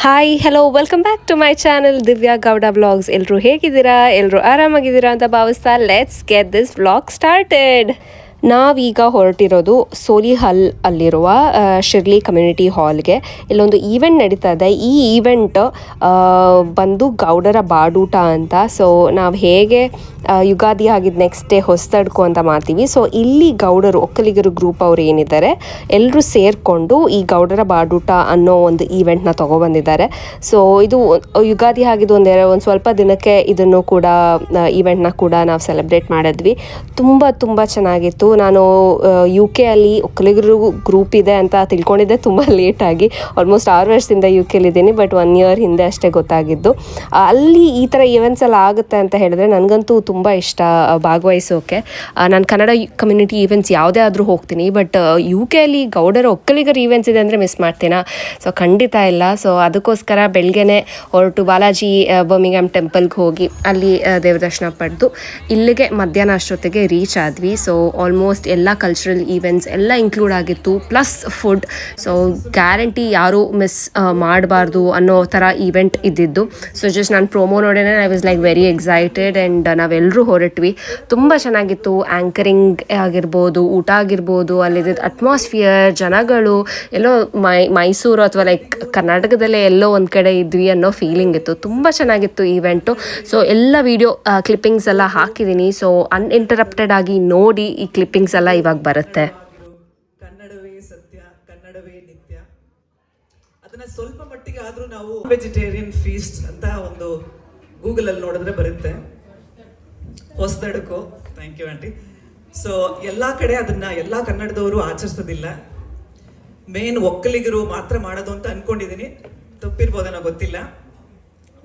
Hi hello welcome back to my channel Divya Gowda blogs ಎಲ್ಲರೂ ಹೇಗಿದ್ದೀರಾ? ಎಲ್ಲರೂ ಆರಾಮಾಗಿದ್ದೀರಾ ಅಂತ ಭಾವಿಸ್ತಾ let's get this vlog started ನಾವೀಗ ಹೊರಟಿರೋದು ಸೋಲಿಹಲ್ ಅಲ್ಲಿರುವ ಶಿರ್ಲಿ ಕಮ್ಯುನಿಟಿ ಹಾಲ್ಗೆ ಇಲ್ಲೊಂದು ಈವೆಂಟ್ ನಡೀತಾ ಇದೆ. ಈ ಈವೆಂಟ್ ಬಂದು ಗೌಡರ ಬಾಡೂಟ ಅಂತ. ಸೊ ನಾವು ಹೇಗೆ ಯುಗಾದಿ ಆಗಿದ ನೆಕ್ಸ್ಟ್ ಡೇ ಹೊಸದಡ್ಕು ಅಂತ ಮಾಡ್ತೀವಿ. ಸೊ ಇಲ್ಲಿ ಗೌಡರು, ಒಕ್ಕಲಿಗರು ಗ್ರೂಪ್ ಅವರು ಏನಿದ್ದಾರೆ ಎಲ್ಲರೂ ಸೇರಿಕೊಂಡು ಈ ಗೌಡರ ಬಾಡೂಟ ಅನ್ನೋ ಒಂದು ಈವೆಂಟ್ನ ತೊಗೊಬಂದಿದ್ದಾರೆ. ಸೊ ಇದು ಯುಗಾದಿ ಆಗಿದ್ದು ಒಂದು ಒಂದು ಸ್ವಲ್ಪ ದಿನಕ್ಕೆ ಇದನ್ನು ಕೂಡ ಈವೆಂಟ್ನ ಕೂಡ ನಾವು ಸೆಲೆಬ್ರೇಟ್ ಮಾಡಿದ್ವಿ. ತುಂಬ ತುಂಬ ಚೆನ್ನಾಗಿತ್ತು. ನಾನು ಯು ಕೆ ಅಲ್ಲಿ ಒಕ್ಕಲಿಗರು ಗ್ರೂಪ್ ಇದೆ ಅಂತ ತಿಳ್ಕೊಂಡಿದ್ದೆ. ತುಂಬ ಲೇಟಾಗಿ ಆಲ್ಮೋಸ್ಟ್ ಆರು ವರ್ಷದಿಂದ ಯು ಕೆಲಿದ್ದೀನಿ ಬಟ್ ಒನ್ ಇಯರ್ ಹಿಂದೆ ಅಷ್ಟೇ ಗೊತ್ತಾಗಿದ್ದು. ಅಲ್ಲಿ ಈ ಥರ ಈವೆಂಟ್ಸ್ ಎಲ್ಲ ಆಗುತ್ತೆ ಅಂತ ಹೇಳಿದ್ರೆ ನನಗಂತೂ ತುಂಬ ಇಷ್ಟ ಭಾಗವಹಿಸೋಕೆ. ನಾನು ಕನ್ನಡ ಕಮ್ಯುನಿಟಿ ಈವೆಂಟ್ಸ್ ಯಾವುದೇ ಆದರೂ ಹೋಗ್ತೀನಿ ಬಟ್ ಯು ಕೆ ಅಲ್ಲಿ ಗೌಡರ ಒಕ್ಕಲಿಗರ ಈವೆಂಟ್ಸ್ ಇದೆ ಅಂದರೆ ಮಿಸ್ ಮಾಡ್ತೀನಾ? ಸೊ ಖಂಡಿತ ಇಲ್ಲ. ಸೊ ಅದಕ್ಕೋಸ್ಕರ ಬೆಳಗ್ಗೆನೆ ಹೊರಟು ಬಾಲಾಜಿ ಬರ್ಮಿಂಗ್ಯಾಮ್ ಟೆಂಪಲ್ಗೆ ಹೋಗಿ ಅಲ್ಲಿ ದೇವ್ರ ದರ್ಶನ ಪಡೆದು, ಇಲ್ಲಿಗೆ ಮಧ್ಯಾಹ್ನ ಅಷ್ಟೊತ್ತಿಗೆ ರೀಚ್ ಆದ್ವಿ. ಸೊ ಆಲ್ಮೋಸ್ಟ್ ಎಲ್ಲ ಕಲ್ಚರಲ್ ಈವೆಂಟ್ಸ್ ಎಲ್ಲ ಇನ್ಕ್ಲೂಡ್ ಆಗಿತ್ತು ಪ್ಲಸ್ ಫುಡ್ ಸೊ ಗ್ಯಾರಂಟಿ ಯಾರೂ ಮಿಸ್ ಮಾಡಬಾರ್ದು ಅನ್ನೋ ಥರ ಈವೆಂಟ್ ಇದ್ದಿದ್ದು. ಸೊ ಜಸ್ಟ್ ನಾನು promo ನೋಡೇನೆ I was like very excited and ನಾವೆಲ್ಲರೂ ಹೊರಟ್ವಿ. ತುಂಬ ಚೆನ್ನಾಗಿತ್ತು. ಆ್ಯಂಕರಿಂಗ್ ಆಗಿರ್ಬೋದು, ಊಟ ಆಗಿರ್ಬೋದು, ಅಲ್ಲಿದ್ದ ಅಟ್ಮಾಸ್ಫಿಯರ್ ಜನಗಳು, ಎಲ್ಲೋ ಮೈ, ಮೈಸೂರು ಅಥವಾ ಲೈಕ್ ಕರ್ನಾಟಕದಲ್ಲೇ ಎಲ್ಲೋ ಒಂದು ಕಡೆ ಇದ್ವಿ ಅನ್ನೋ ಫೀಲಿಂಗ್ ಇತ್ತು. ತುಂಬ ಚೆನ್ನಾಗಿತ್ತು ಈವೆಂಟು ಸೊ ಎಲ್ಲ ವೀಡಿಯೋ ಕ್ಲಿಪ್ಪಿಂಗ್ಸ್ ಎಲ್ಲ ಹಾಕಿದ್ದೀನಿ. ಸೊ ಅನ್ಇಂಟರಪ್ಟೆಡ್ ಆಗಿ ನೋಡಿ ಈ ಕ್ಲಿಪ್ಪಿಂಗ್ಸ್ ಎಲ್ಲ ಇವಾಗ ಬರುತ್ತೆ. ಕನ್ನಡವೇ ಸತ್ಯ, ಕನ್ನಡವೇ ನಿತ್ಯ. ಅದನ್ನ ಸ್ವಲ್ಪ ಮಟ್ಟಿಗೆ ಆದ್ರೂ ನಾವು ವೆಜಿಟೇರಿಯನ್ ಫೀಸ್ಟ್ ಅಂತ ಒಂದು ಗೂಗಲ್ ಅಲ್ಲಿ ನೋಡಿದ್ರೆ ಬರುತ್ತೆ. ಹೊಸದಡುಕು. ಥ್ಯಾಂಕ್ ಯು ಆಂಟಿ ಸೊ ಎಲ್ಲಾ ಕಡೆ ಅದನ್ನ, ಎಲ್ಲಾ ಕನ್ನಡದವರು ಆಚರಿಸೋದಿಲ್ಲ. ಮೇನ್ ಒಕ್ಕಲಿಗರು ಮಾತ್ರ ಮಾಡೋದು ಅಂತ ಅನ್ಕೊಂಡಿದೀನಿ. ತಪ್ಪಿರ್ಬೋದೇನೋ ಗೊತ್ತಿಲ್ಲ.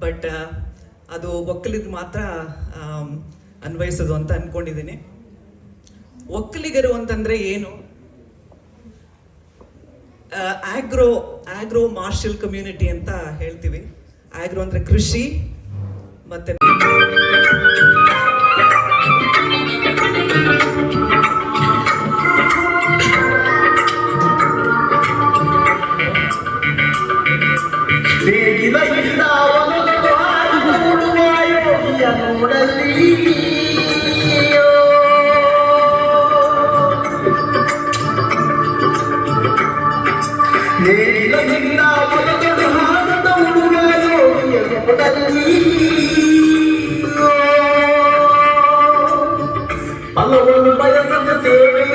ಬಟ್ ಅದು ಒಕ್ಕಲಿಗ ಮಾತ್ರ ಅನ್ವಯಿಸೋದು ಅಂತ ಅನ್ಕೊಂಡಿದ್ದೀನಿ ಒಕ್ಕಲಿಗರು ಅಂತಂದ್ರೆ ಏನು? ಆಗ್ರೋ ಆಗ್ರೋ ಮಾರ್ಷಲ್ ಕಮ್ಯುನಿಟಿ ಅಂತ ಹೇಳ್ತೀವಿ. ಆಗ್ರೋ ಅಂದ್ರೆ ಕೃಷಿ ಮತ್ತೆ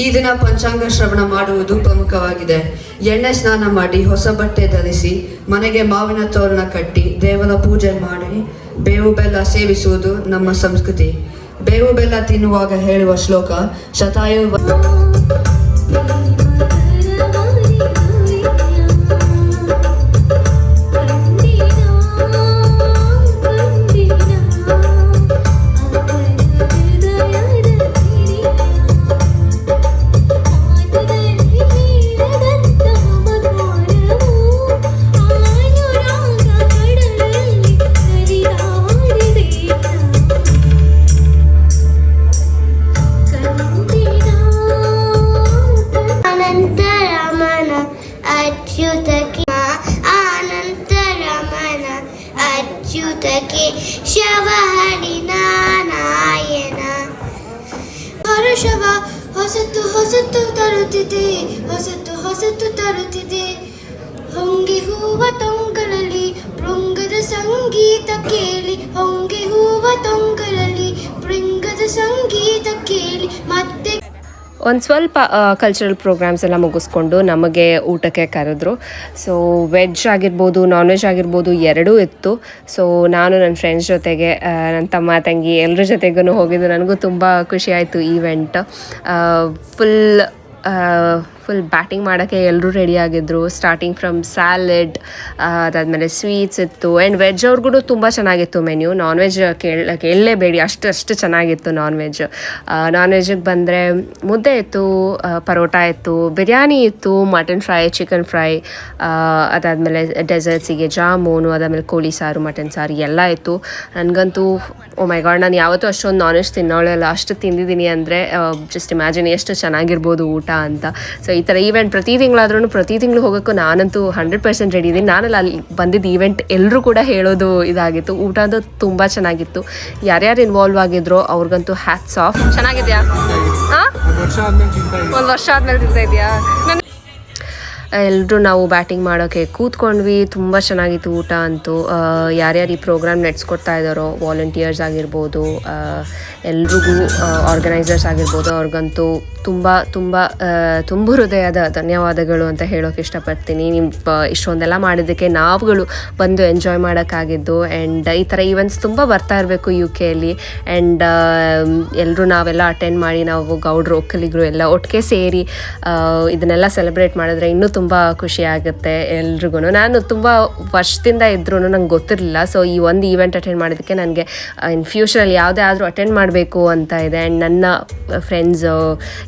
ಈ ದಿನ ಪಂಚಾಂಗ ಶ್ರವಣ ಮಾಡುವುದು ಪ್ರಮುಖವಾಗಿದೆ. ಎಣ್ಣೆ ಸ್ನಾನ ಮಾಡಿ ಹೊಸ ಬಟ್ಟೆ ಧರಿಸಿ, ಮನೆಗೆ ಮಾವಿನ ತೋರಣ ಕಟ್ಟಿ, ದೇವರ ಪೂಜೆ ಮಾಡಿ, ಬೇವು ಬೆಲ್ಲ ಸೇವಿಸುವುದು ನಮ್ಮ ಸಂಸ್ಕೃತಿ. ಬೇವು ಬೆಲ್ಲ ತಿನ್ನುವಾಗ ಹೇಳುವ ಶ್ಲೋಕ, ಶತಾಯು ಒಂದು ಸ್ವಲ್ಪ ಕಲ್ಚರಲ್ ಪ್ರೋಗ್ರಾಮ್ಸ್ ಎಲ್ಲ ಮುಗಿಸ್ಕೊಂಡು ನಮಗೆ ಊಟಕ್ಕೆ ಕರೆದ್ರು. ಸೊ ವೆಜ್ ಆಗಿರ್ಬೋದು ನಾನ್ ವೆಜ್ ಆಗಿರ್ಬೋದು ಎರಡೂ ಇತ್ತು. ಸೊ ನಾನು ನನ್ನ ಫ್ರೆಂಡ್ಸ್ ಜೊತೆಗೆ ನನ್ನ ತಮ್ಮ, ತಂಗಿ ಎಲ್ಲರ ಜೊತೆಗೂ ಹೋಗಿದ್ದು. ನನಗೂ ತುಂಬ ಖುಷಿ ಆಯಿತು ಈವೆಂಟ್ ಫುಲ್ ಫುಲ್ ಬ್ಯಾಟಿಂಗ್ ಮಾಡೋಕ್ಕೆ ಎಲ್ಲರೂ ರೆಡಿ ಆಗಿದ್ರು. ಸ್ಟಾರ್ಟಿಂಗ್ ಫ್ರಮ್ ಸ್ಯಾಲೆಡ್ ಅದಾದಮೇಲೆ ಸ್ವೀಟ್ಸ್ ಇತ್ತು. ಆ್ಯಂಡ್ ವೆಜ್ ಅವ್ರಿಗೂ ತುಂಬ ಚೆನ್ನಾಗಿತ್ತು ಮೆನ್ಯೂ ನಾನ್ ವೆಜ್ ಕೇಳ, ಕೇಳಲೇಬೇಡಿ. ಅಷ್ಟು ಅಷ್ಟು ಚೆನ್ನಾಗಿತ್ತು ನಾನ್ ವೆಜ್ ನಾನ್ ವೆಜ್ಗೆ ಬಂದರೆ ಮುದ್ದೆ ಇತ್ತು ಪರೋಟ ಇತ್ತು, ಬಿರಿಯಾನಿ ಇತ್ತು ಮಟನ್ ಫ್ರೈ ಚಿಕನ್ ಫ್ರೈ ಅದಾದಮೇಲೆ ಡೆಸರ್ಟ್ಸಿಗೆ ಜಾಮೂನು, ಅದಾದಮೇಲೆ ಕೋಳಿ ಸಾರು ಮಟನ್ ಸಾರು ಎಲ್ಲ ಇತ್ತು. ನನಗಂತೂ ಓ ಮೈ ಗಾಡ್ ನಾನು ಯಾವತ್ತೂ ಅಷ್ಟೊಂದು ನಾನ್ ವೆಜ್ ತಿನ್ನೋಳಲ್ಲ. ಅಷ್ಟು ತಿಂದಿದ್ದೀನಿ ಅಂದರೆ ಜಸ್ಟ್ ಇಮ್ಯಾಜಿನ್ ಎಷ್ಟು ಚೆನ್ನಾಗಿರ್ಬೋದು ಊಟ ಅಂತ. ಸೊ ಈ ಥರ ಈವೆಂಟ್ ಪ್ರತಿ ತಿಂಗಳಾದ್ರೂ ಪ್ರತಿ ತಿಂಗಳು ಹೋಗೋಕ್ಕೂ ನಾನಂತೂ ಹಂಡ್ರೆಡ್ ಪರ್ಸೆಂಟ್ ರೆಡಿ ಇದ್ದೀನಿ. ನಾನಲ್ಲಿ ಅಲ್ಲಿ ಬಂದಿದ್ದ ಈವೆಂಟ್ ಎಲ್ಲರೂ ಕೂಡ ಹೇಳೋದು ಇದಾಗಿತ್ತು. ಊಟ ಅಂತೂ ತುಂಬ ಚೆನ್ನಾಗಿತ್ತು. ಯಾರ್ಯಾರು ಇನ್ವಾಲ್ವ್ ಆಗಿದ್ರು ಅವ್ರಿಗಂತೂ ಹ್ಯಾಟ್ಸ್ ಆಫ್ ಚೆನ್ನಾಗಿದೆಯಾ? ಹಾಂ? ಒಂದು ವರ್ಷ ಆದ್ಮೇಲೆ ತಿಂತಾ ಇದೆಯಾ ಎಲ್ಲರೂ ನಾವು ಬ್ಯಾಟಿಂಗ್ ಮಾಡೋಕ್ಕೆ ಕೂತ್ಕೊಂಡ್ವಿ. ತುಂಬ ಚೆನ್ನಾಗಿತ್ತು ಊಟ ಅಂತೂ. ಯಾರ್ಯಾರು ಈ ಪ್ರೋಗ್ರಾಮ್ ನಡೆಸ್ಕೊಡ್ತಾ ಇದ್ದಾರೋ ವಾಲಂಟಿಯರ್ಸ್ ಆಗಿರ್ಬೋದು ಎಲ್ರಿಗೂ ಆರ್ಗನೈಸರ್ಸ್ ಆಗಿರ್ಬೋದು, ಅವ್ರಿಗಂತೂ ತುಂಬ ತುಂಬ ತುಂಬ ಹೃದಯದ ಧನ್ಯವಾದಗಳು ಅಂತ ಹೇಳೋಕೆ ಇಷ್ಟಪಡ್ತೀನಿ. ನಿಮ್ಮ ಇಷ್ಟೊಂದೆಲ್ಲ ಮಾಡಿದ್ದಕ್ಕೆ ನಾವುಗಳು ಬಂದು ಎಂಜಾಯ್ ಮಾಡೋಕ್ಕಾಗಿದ್ದು ಆ್ಯಂಡ್ ಈ ಥರ ಈವೆಂಟ್ಸ್ ತುಂಬ ಬರ್ತಾ ಇರಬೇಕು ಯು ಕೆಯಲ್ಲಿ ಆ್ಯಂಡ್ ಎಲ್ಲರೂ ನಾವೆಲ್ಲ ಅಟೆಂಡ್ ಮಾಡಿ ನಾವು ಗೌಡ್ರು, ಒಕ್ಕಲಿಗರು ಎಲ್ಲ ಒಟ್ಟಿಗೆ ಸೇರಿ ಇದನ್ನೆಲ್ಲ ಸೆಲೆಬ್ರೇಟ್ ಮಾಡಿದ್ರೆ ಇನ್ನೂ ತುಂಬ ಖುಷಿ ಆಗುತ್ತೆ ಎಲ್ರಿಗೂ ನಾನು ತುಂಬ ವರ್ಷದಿಂದ ಇದ್ರೂ ನಂಗೆ ಗೊತ್ತಿರಲಿಲ್ಲ. ಸೊ ಈ ಒಂದು ಈವೆಂಟ್ ಅಟೆಂಡ್ ಮಾಡಿದ್ದಕ್ಕೆ ನನಗೆ ಇನ್ ಫ್ಯೂಚರಲ್ಲಿ ಯಾವುದೇ ಆದರೂ ಅಟೆಂಡ್ ಮಾಡಬೇಕು ಅಂತ ಇದೆ. ಆ್ಯಂಡ್ ನನ್ನ ಫ್ರೆಂಡ್ಸು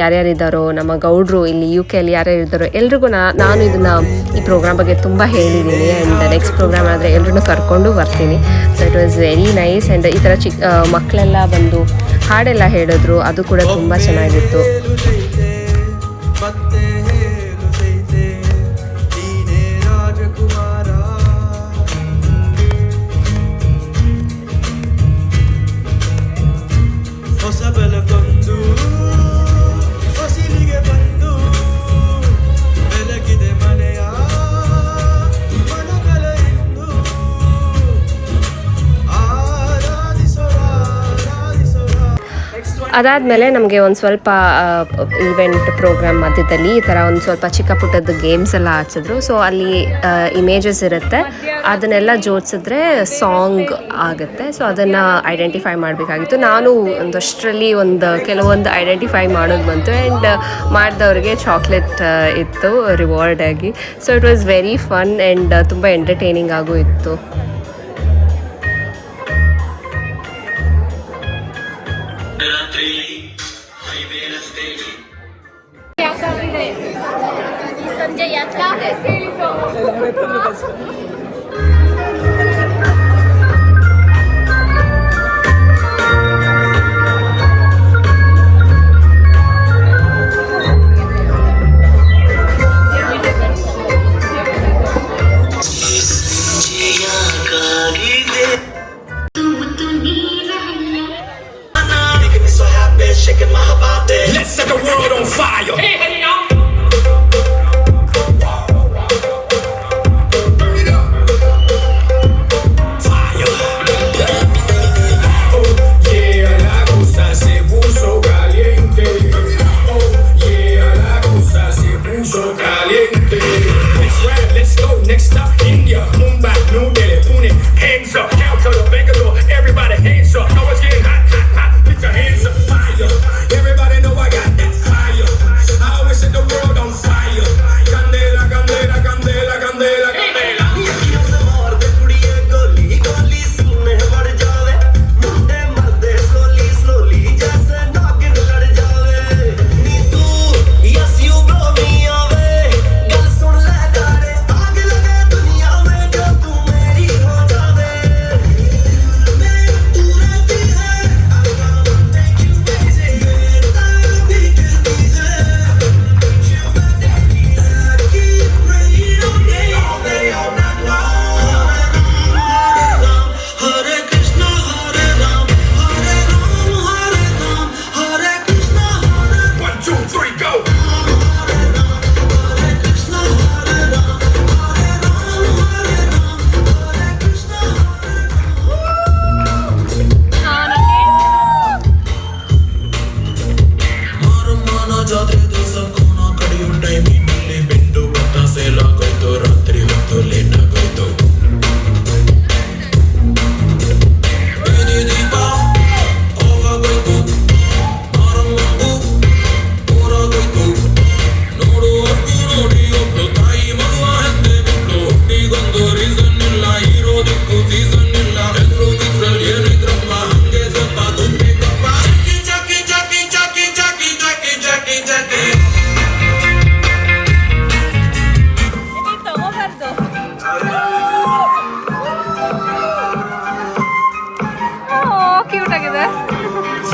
ಯಾರ್ಯಾರಿದ್ದಾರೋ ನಮ್ಮ ಗೌಡ್ರು ಇಲ್ಲಿ ಯು ಕೆಯಲ್ಲಿ ಯಾರ್ಯಾರು ಇದ್ದಾರೋ ಎಲ್ರಿಗೂ ನಾ ನಾನು ಇದನ್ನು ಈ ಪ್ರೋಗ್ರಾಮ್ ಬಗ್ಗೆ ತುಂಬ ಹೇಳಿದ್ದೀನಿ ಆ್ಯಂಡ್ ನೆಕ್ಸ್ಟ್ ಪ್ರೋಗ್ರಾಮ್ ಆದರೆ ಎಲ್ರೂ ಕರ್ಕೊಂಡು ಬರ್ತೀನಿ. So it was very nice and ಈ ಥರ ಚಿಕ್ಕ ಮಕ್ಕಳೆಲ್ಲ ಬಂದು ಹಾಡೆಲ್ಲ ಹೇಳಿದ್ರು. ಅದು ಕೂಡ ತುಂಬ ಚೆನ್ನಾಗಿತ್ತು. ಅದಾದಮೇಲೆ ನಮಗೆ ಒಂದು ಸ್ವಲ್ಪ ಈವೆಂಟ್ ಪ್ರೋಗ್ರಾಮ್ ಮಧ್ಯದಲ್ಲಿ ಈ ಥರ ಒಂದು ಸ್ವಲ್ಪ ಚಿಕ್ಕ ಪುಟ್ಟದ್ದು ಗೇಮ್ಸ್ ಎಲ್ಲ ಆಡ್ಸಿದ್ರು. ಸೊ ಅಲ್ಲಿ ಇಮೇಜಸ್ ಇರುತ್ತೆ. ಅದನ್ನೆಲ್ಲ ಜೋಡಿಸಿದ್ರೆ ಸಾಂಗ್ ಆಗುತ್ತೆ. ಸೊ ಅದನ್ನು ಐಡೆಂಟಿಫೈ ಮಾಡಬೇಕಾಗಿತ್ತು. ನಾನು ಒಂದಷ್ಟರಲ್ಲಿ ಒಂದು, ಕೆಲವೊಂದು ಐಡೆಂಟಿಫೈ ಮಾಡೋದು ಬಂತು. ಆ್ಯಂಡ್ ಮಾಡಿದವ್ರಿಗೆ ಚಾಕ್ಲೇಟ್ ಇತ್ತು ರಿವಾರ್ಡ್ ಆಗಿ. So it was very fun and ತುಂಬ ಎಂಟರ್ಟೈನಿಂಗ್ ಆಗೂ ಇತ್ತು. Di Sanjay Yatra. That is really cool.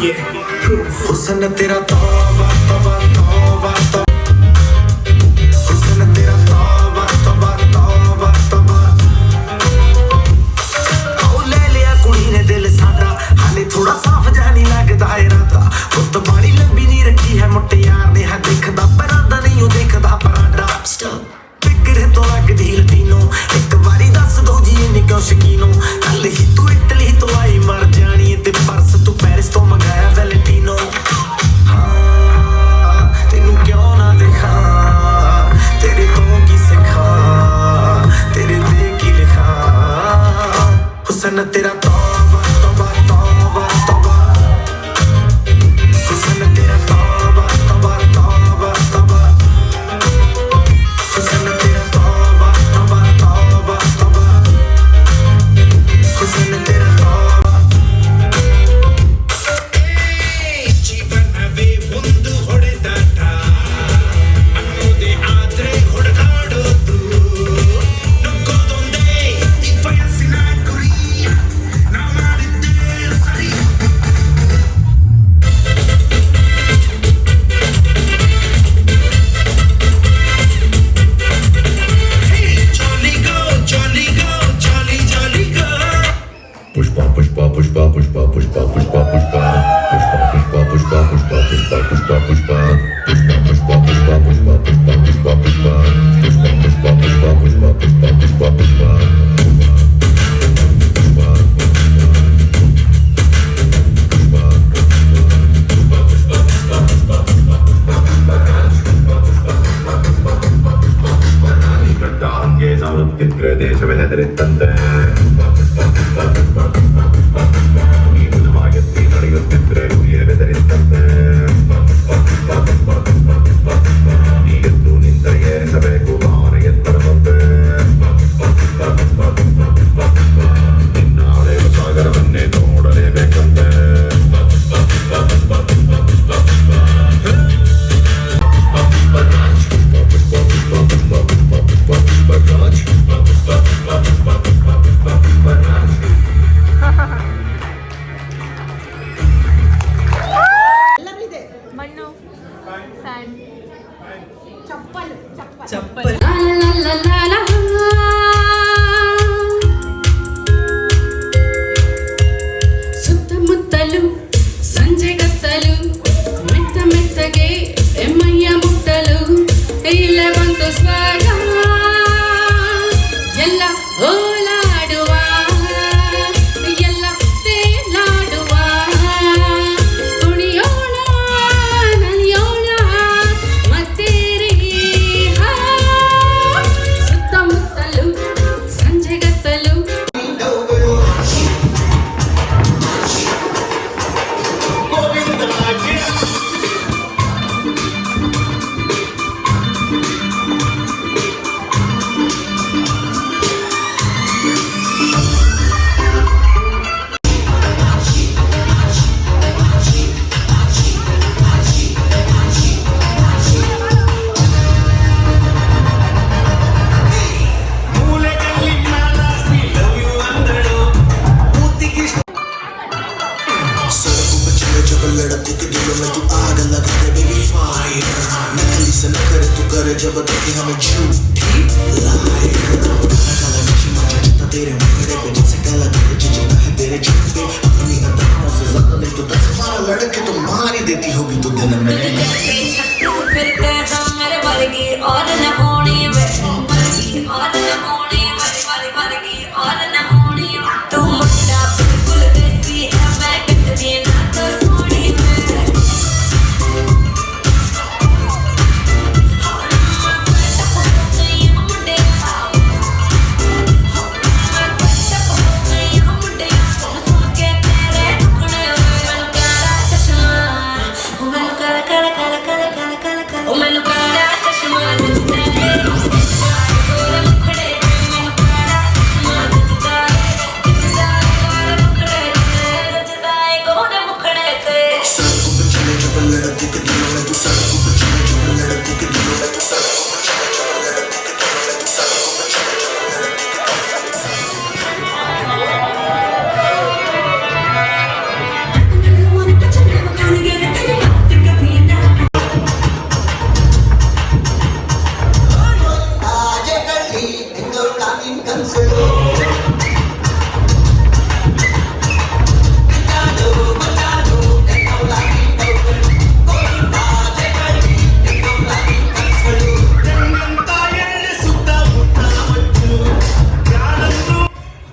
yeah. Usando tera toma. చెప్పలు చెప్పలు సుత్తముత్తలు సంజయ్ గత్తలు మెత్త మెత్తగే ఎమ్మయ్య ముట్టలు ఇల్లవంతు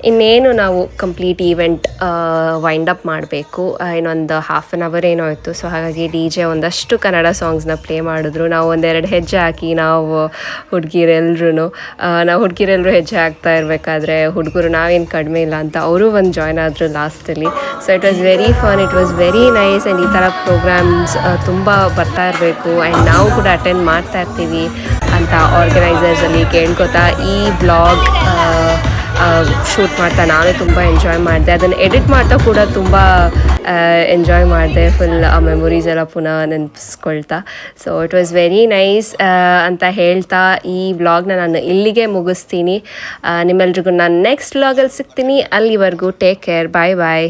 ಇನ್ನೇನು ನಾವು ಕಂಪ್ಲೀಟ್ ಈವೆಂಟ್ ವೈಂಡ್ ಅಪ್ ಮಾಡಬೇಕು. ಇನ್ನೊಂದು ಹಾಫ್ ಆನ್ ಅವರ್ ಏನೋ ಇತ್ತು. ಸೊ ಹಾಗಾಗಿ ಡಿ ಜೆ ಒಂದಷ್ಟು ಕನ್ನಡ ಸಾಂಗ್ಸ್ನ ಪ್ಲೇ ಮಾಡಿದ್ರು. ನಾವು ಒಂದೆರಡು ಹೆಜ್ಜೆ ಹಾಕಿ ನಾವು ಹುಡುಗಿರೆಲ್ಲರೂ ನಾವು ಹುಡುಗಿರೆಲ್ಲರೂ ಹೆಜ್ಜೆ ಹಾಕ್ತಾ ಇರಬೇಕಾದ್ರೆ ಹುಡುಗರು ನಾವೇನು ಕಡಿಮೆ ಇಲ್ಲ ಅಂತ ಅವರು ಒಂದು ಜಾಯ್ನ್ ಆದರು ಲಾಸ್ಟಲ್ಲಿ so it was very fun it was very nice and ಈ ಥರ ಪ್ರೋಗ್ರಾಮ್ಸ್ ತುಂಬ ಬರ್ತಾ ಇರಬೇಕು. ಆ್ಯಂಡ್ ನಾವು ಕೂಡ ಅಟೆಂಡ್ ಮಾಡ್ತಾ ಇರ್ತೀವಿ ಅಂತ ಆರ್ಗನೈಸರ್ಸಲ್ಲಿ ಕೇಳ್ಕೊತಾ ಈ ಬ್ಲಾಗ್ ಶೂಟ್ ಮಾಡ್ತಾ ನಾನೇ ತುಂಬ ಎಂಜಾಯ್ ಮಾಡಿದೆ. ಅದನ್ನು ಎಡಿಟ್ ಮಾಡ್ತಾ ಕೂಡ ತುಂಬ ಎಂಜಾಯ್ ಮಾಡಿದೆ. ಫುಲ್ ಆ ಮೆಮೊರೀಸ್ ಎಲ್ಲ ಪುನಃ ನೆನಪಿಸ್ಕೊಳ್ತಾ. So it was very nice ಅಂತ ಹೇಳ್ತಾ ಈ ವ್ಲಾಗ್ನ ನಾನು ಇಲ್ಲಿಗೆ ಮುಗಿಸ್ತೀನಿ. ನಿಮ್ಮೆಲ್ರಿಗೂ ನಾನು ನೆಕ್ಸ್ಟ್ ವ್ಲಾಗಲ್ಲಿ ಸಿಗ್ತೀನಿ. ಅಲ್ಲಿವರೆಗೂ ಟೇಕ್ ಕೇರ್ ಬಾಯ್ ಬಾಯ್